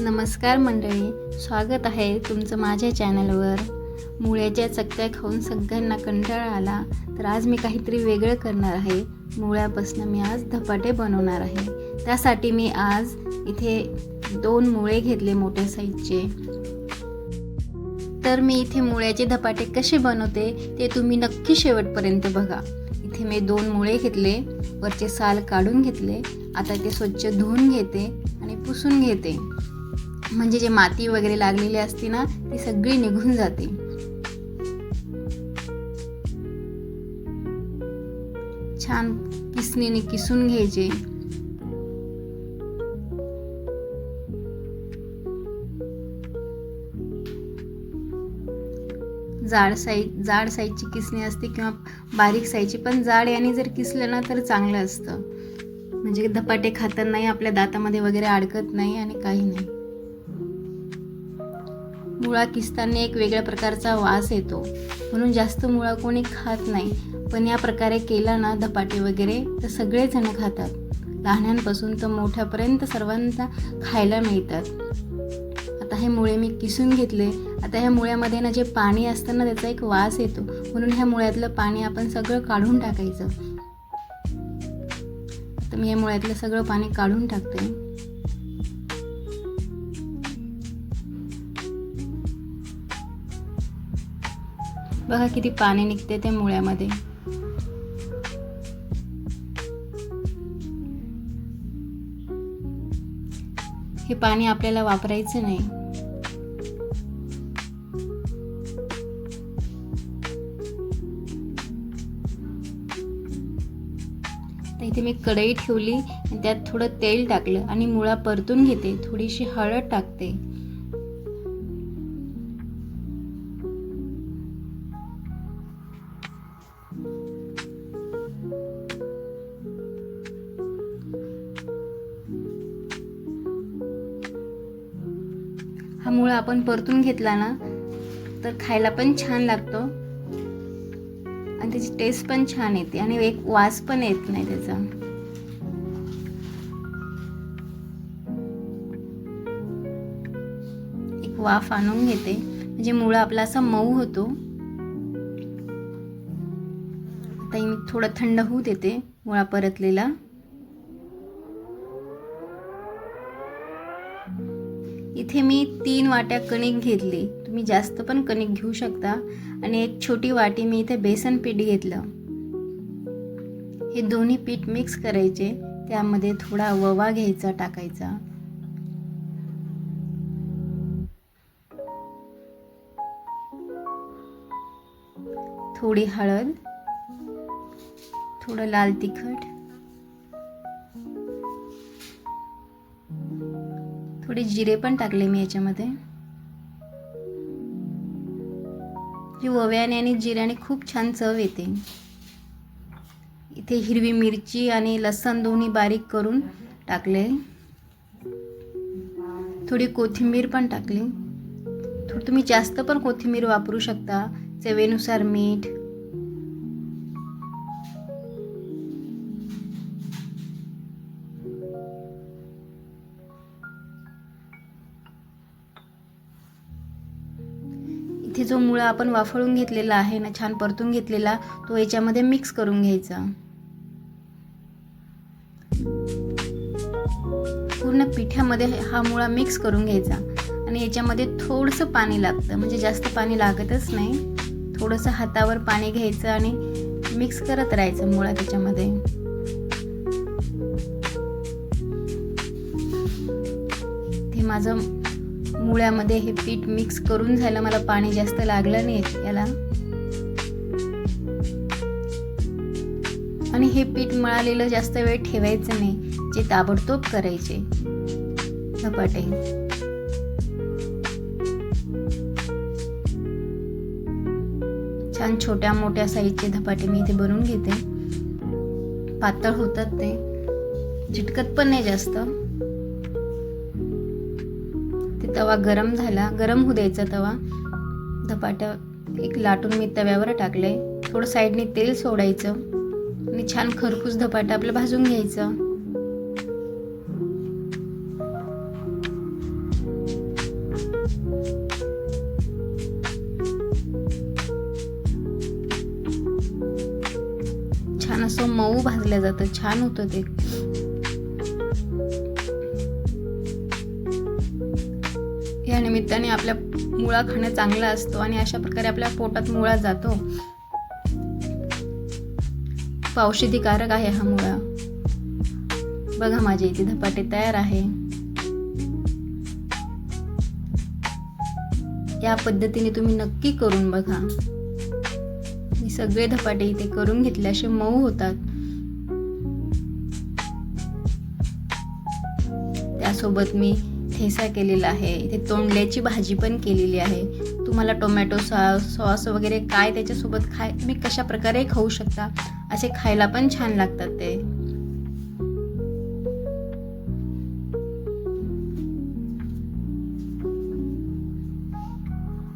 नमस्कार मंडळी स्वागत आहे तुमचं माझ्या चॅनलवर. मुळ्याच्या चकत्या खाऊन सगळ्यांना कंटाळा आला तर आज मी काहीतरी वेगळं करणार आहे. मुळ्यापासून मी आज धपाटे बनवणार आहे. त्यासाठी मी आज इथे दोन मुळे घेतले मोठ्या साईजचे. तर मी इथे मुळ्याचे धपाटे कसे बनवते ते तुम्ही नक्की शेवटपर्यंत बघा. इथे मी दोन मुळे घेतले वरचे साल काढून घेतले आता ते स्वच्छ धुवून घेते आणि पुसून घेते. म्हणजे जे माती वगैरे लागलेली असते ना ती सगळी निघून जाते. छान किसणीने किसून घ्यायचे. जाड साईज जाड साईजची किसणी असते किंवा बारीक साईजची पण जाड याने जर किसलं ना तर चांगलं असतं. म्हणजे धपाटे खातानाही आपल्या दातामध्ये वगैरे अडकत नाही आणि काही नाही. मुळा किसताना एक वेगळ्या प्रकारचा वास येतो. म्हणून जास्त मुळा कोणी खात नाही. पण या प्रकारे केला ना धपाटे वगैरे तर सगळेजण खातात. लहानांपासून तर मोठ्यापर्यंत सर्वांना खायला मिळतात. आता हे मुळे मी किसून घेतले. आता ह्या मुळ्यामध्ये ना जे पाणी असतं ना त्याचा एक वास येतो. म्हणून ह्या मुळ्यातलं पाणी आपण सगळं काढून टाकायचं. तर मी या मुळ्यातलं सगळं पाणी काढून टाकते. बघा किती पाणी निघते त्या मुळ्यामध्ये. हे पाणी आपल्याला वापरायचं नाही. इथे मी कढई ठेवली त्यात थोडं तेल टाकलं आणि मुळा परतून घेते. थोडीशी हळद टाकते. हा मुळा आपण परतून घेतला ना तर खायला पण छान लागतो. आणि त्याची टेस्ट पण छान येते आणि एक वास पण येत नाही त्याचा. एक वाफ आणून घेते. म्हणजे मुळा आपला असा मऊ होतो. आता मी थोडं थंड होऊ देते मुळा परतलेला. इथे मी तीन वाट्या कणिक घेतली. तुम्ही जास्त पण कणिक घेऊ शकता. आणि एक छोटी वाटी मी इथे बेसन पीठ घेतलं. हे दोन्ही पीठ मिक्स करायचे. त्यामध्ये थोडा ववा घ्यायचा टाकायचा. थोडी हळद. थोडं लाल तिखट. थोडे जिरे पण टाकले मी याच्यामध्ये. जी ओव्याने आणि जिऱ्याने खूप छान चव येते. इथे हिरवी मिरची आणि लसण दोन्ही बारीक करून टाकले. थोडी कोथिंबीर पण टाकली. थोडी तुम्ही जास्त पण कोथिंबीर वापरू शकता. चवेनुसार मीठ इथे जो मुळा आपण वाफळून घेतलेला आहे ना छान परतून घेतलेला तो याच्यामध्ये मिक्स करून घ्यायचा. पूर्ण पिठ्यामध्ये हा मुळा मिक्स करून घ्यायचा. आणि याच्यामध्ये थोडंसं पाणी लागतं म्हणजे जास्त पाणी लागतच नाही. थोडंसं हातावर पाणी घ्यायचं आणि मिक्स करत राहायचं मुळा त्याच्यामध्ये. ते माझं मुळ्यामध्ये हे पीठ मिक्स करून झालं मला पाणी जास्त लागलं नाही याला. आणि हे पीठ मळालेलं जास्त वेळ ठेवायचं नाही जे ताबडतोब करायचे. धपाटे छान छोट्या मोठ्या साईजचे धपाटे मी इथे बनवून घेते. पातळ होतात ते. झिटकत पण नाही जास्त. तवा गरम झाला गरम होऊ द्यायचा तवा. धपाट्या एक लाटून मी तव्यावर टाकलं आहे थोडं साईडने तेल सोडायचं. आणि छान खरपूस धपाटा आपलं भाजून घ्यायचं. छान असं मऊ भाजलं जातं. छान होतं ते. या निमित्ताने आपल्या मुळा खाणं चांगलं असतो आणि अशा प्रकारे आपल्या पोटात मुळा जातो. औषधीकारक आहे हा मुळा. बघा माझ्या इथे धपाटे तयार आहे. या पद्धतीने तुम्ही नक्की करून बघा. मी सगळे धपाटे इथे करून घेतले असे मऊ होतात. त्यासोबत मी ठेसा केलेला आहे. इथे तोंडल्याची भाजी पण केलेली आहे. तुम्हाला टोमॅटो सॉस सॉस वगैरे काय त्याच्यासोबत खाय तुम्ही कशा प्रकारे खाऊ शकता असे खायला पण छान लागतात ते.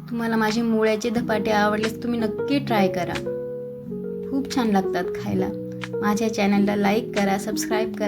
तुम्हाला माझे मुळ्याचे धपाटे आवडलेस तुम्ही नक्की ट्राय करा. खूप छान लागतात खायला. माझ्या चॅनलला लाईक करा सबस्क्राईब करा.